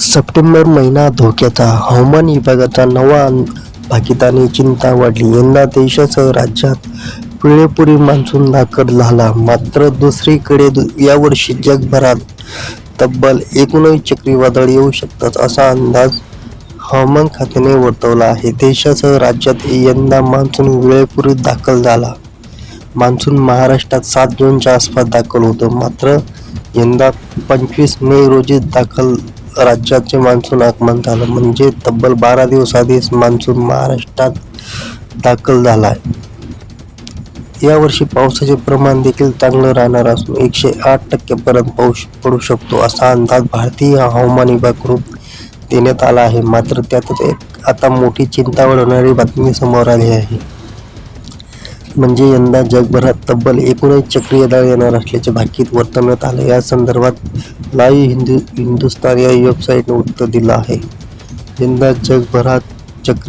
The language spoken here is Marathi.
सप्टेंबर महिना धोक्याचा. हवामान विभागाचा नवा अं- भाकिताने चिंता वाढली. यंदा देशासह राज्यात वेळेपूर्वी मान्सून दाखल झाला. मात्र दुसरीकडे दु- यावर्षी जगभरात तब्बल एकोणीस चक्रीवादळ येऊ शकतात असा अंदाज हवामान खात्याने वर्तवला आहे. देशासह राज्यात यंदा मान्सून वेळेपूर्वी दाखल झाला. मान्सून महाराष्ट्रात सात जूनच्या आसपास दाखल होतो. मात्र यंदा पंचवीस मे रोजी दाखल राज्याचे मान्सून आगमन झालं. म्हणजे तब्बल बारा दिवस आधीच मान्सून महाराष्ट्रात दाखल झाला आहे. यावर्षी पावसाचे प्रमाण देखील चांगलं राहणार असून एकशे आठ टक्क्यापर्यंत पाऊस पडू शकतो असा अंदाज भारतीय हवामान विभागकडून देण्यात आला आहे. मात्र त्यातच एक आता मोठी चिंता वाढवणारी बातमी समोर आली आहे. म्हणजे यंदा जगभरात तब्बल एकोणीस चक्रीवादळ येणार असल्याचे भाकीत वर्तवण्यात आले. या संदर्भात लाईव्ह हिंदू हिंदुस्तान या वेबसाईटने उत्तर दिलं आहे. यंदा जगभरात चक्री